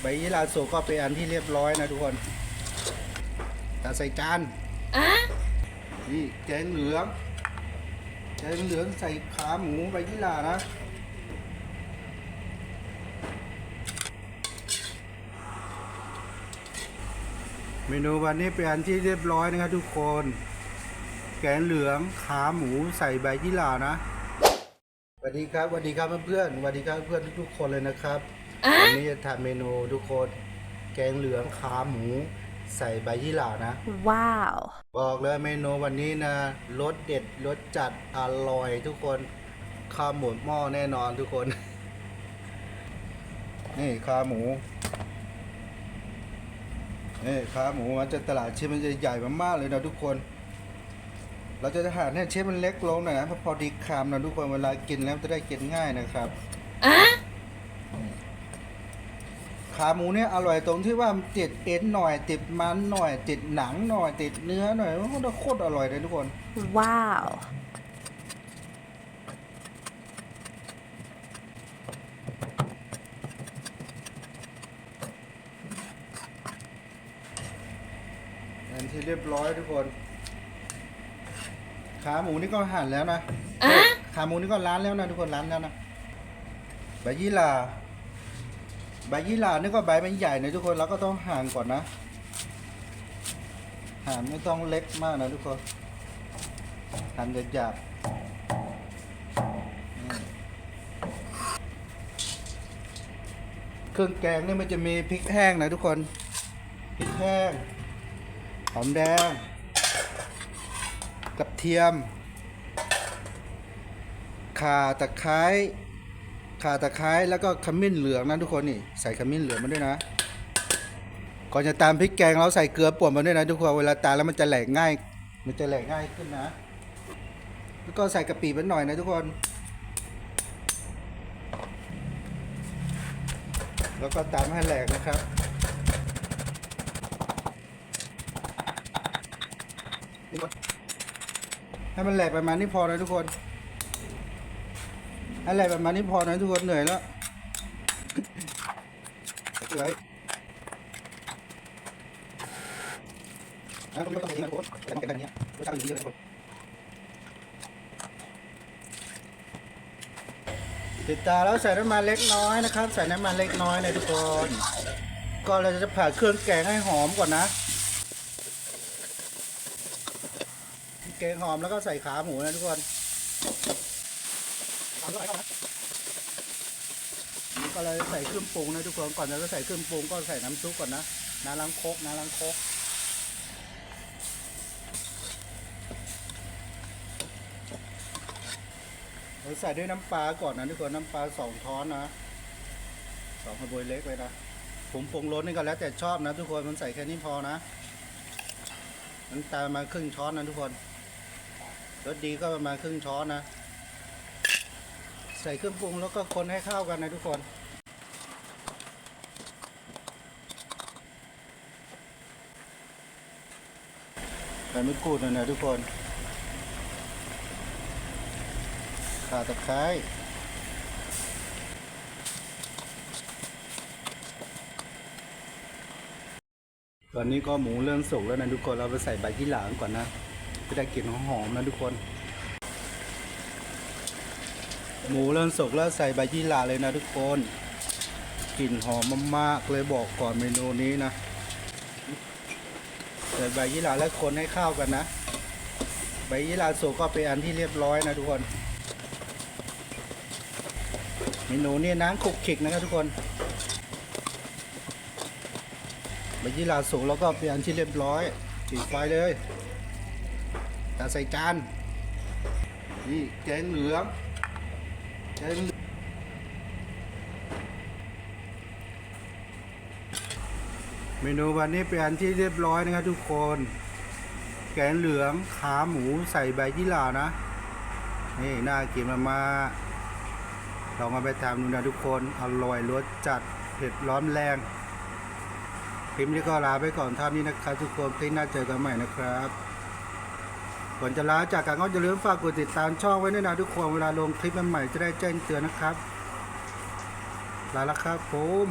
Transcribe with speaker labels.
Speaker 1: ใบยี่หร่าสุกก็เป็นอันที่เรียบร้อยนะทุกคนตักใส่จานนี่แกงเหลืองแกงเหลืองใส่ขาหมูใบยี่หร่านะเมนูวันนี้เป็นอันที่เรียบร้อยนะครับทุกคน แกงเหลืองขาหมูใส่ใบยี่หร่านะสวัสดีครับสวัสดีครับเพื่อนๆสวัสดีครับเพื่อนทุกๆคนเลยนะครับ วันนี้จะทำเมนูทุกคน แกงเหลืองขาหมู ใส่ใบยี่หร่านะ
Speaker 2: Wow.
Speaker 1: บอกเลยเมนูวันนี้นะรสเด็ดรสจัดอร่อยทุกคนข้าวหมูหม้อแน่นอนทุกคน นี่ขาหมูนี่ขาหมูมันจะตลาดชิ้นมันจะใหญ่มากๆเลยนะทุกคน เราจะหั่นให้ชิ้นมันเล็กลงหน่อยนะเพราะพอดีคำนะทุกคนเวลากินแล้วจะได้กินง่ายนะครับ ขาหมูเนี่ยอร่อยตรงที่ว่ามันติดเอ็นหน่อย ติดมันหน่อย ติดหนังหน่อย ติดเนื้อหน่อยมันก็โคตรอร่อยเลยทุกคน
Speaker 2: Wow.
Speaker 1: อันที่เรียบร้อยทุกคน ขาหมูนี่ก็หั่นแล้วนะ ขาหมูนี่ก็ล้างแล้วนะทุกคนล้างแล้วนะใบยี่หร่า ใบยี่หร่านี่ก็ใบมันใหญ่นะทุกคนเราก็ต้องหั่นก่อนนะหั่นไม่ต้องเล็กมากนะทุกคนหั่นหยาบๆเครื่องแกงนี่มันจะมีพริกแห้งนะทุกคนพริกแห้งหอมแดงกระเทียมข่าตะไคร้ ข่าตะไคร้แล้วก็ขมิ้นเหลืองนะทุกคนนี่ใส่ขมิ้นเหลืองมาด้วยนะ ก่อนจะตามพริกแกงเราใส่เกลือป่วนมาด้วยนะทุกคนเวลาตามแล้วมันจะแหลกง่าย มันจะแหลกง่ายขึ้นนะ แล้วก็ใส่กะปิไปหน่อยนะทุกคน แล้วก็ตามให้แหลกนะครับให้มันแหลกประมาณนี้พอนะทุกคน ให้แหลกประมาณนี้พอนะทุกคนเหนื่อยแล้วเหนื่อยแล้วก็ไม่ต้องเสียนะทุกคนแต่ต้องเก็บแบบนี้รสชาติดีเลยทุกคนติดตาแล้วใส่น้ำมันเล็กน้อยนะครับ ใส่น้ำมันเล็กน้อยเลยทุกคนก็เราจะผัดเครื่องแกงให้หอมก่อนนะแกงหอมแล้วก็ใส่ขาหมูนะทุกคน ก็เลยใส่เครื่องปรุงนะทุกคนก่อนจะใส่เครื่องปรุงก็ใส่น้ำซุปก่อนนะน้ำล้างคกน้ำล้างคกเราใส่ด้วยน้ำปลาก่อนนะทุกคนน้ำปลาสองช้อนนะสองกระบวยเล็กเลยนะผมปรุงรสนี่ก็แล้วแต่ชอบนะทุกคนมันใส่แค่นี้พอนะน้ำตาลมาครึ่งช้อนนะทุกคนรสดีก็ประมาณครึ่งช้อนนะ ใส่เครื่องปรุงแล้วก็คนให้เข้ากันนะทุกคน ใส่ม่กรูดหน่อยนะทุกคน ข่าตะไคร้ตอนนี้ก็หมูเริ่มสุกแล้วนะทุกคน เราไปใส่ใบยี่หร่าก่อนนะจะได้กลิ่นหอมๆนะทุกคน หมูเริ่มสุกแล้วใส่ใบยี่หร่าเลยนะทุกคนกลิ่นหอมมากๆเลยบอกก่อนเมนูนี้นะใส่ใบยี่หร่าแล้วคนให้เข้ากันนะ ใบยี่หร่าสุกก็เป็นอันที่เรียบร้อยนะทุกคน เมนูนี้น้ำคลุกคลิกนะครับทุกคนใบยี่หร่าสุกแล้วก็เป็นอันที่เรียบร้อยปิดไฟเลยตักใส่จานนี่แกงเหลือง เมนูวันนี้เป็นอันที่เรียบร้อยนะครับทุกคน แกงเหลืองขาหมูใส่ใบยี่หร่านะ นี่น่ากินมากๆลองเอาไปทำดูนะทุกคน อร่อยรสจัดเผ็ดร้อนแรงคลิปนี้ก็ลาไปก่อนเท่านี้นะครับทุกคนคลิปหน้าเจอกันใหม่นะครับ ก่อนจะลาจากกันก็อย่าลืมฝากกดติดตามช่องไว้ด้วยนะทุกคนเวลาลงคลิปใหม่ๆจะได้แจ้งเตือนนะครับลาแล้วครับผม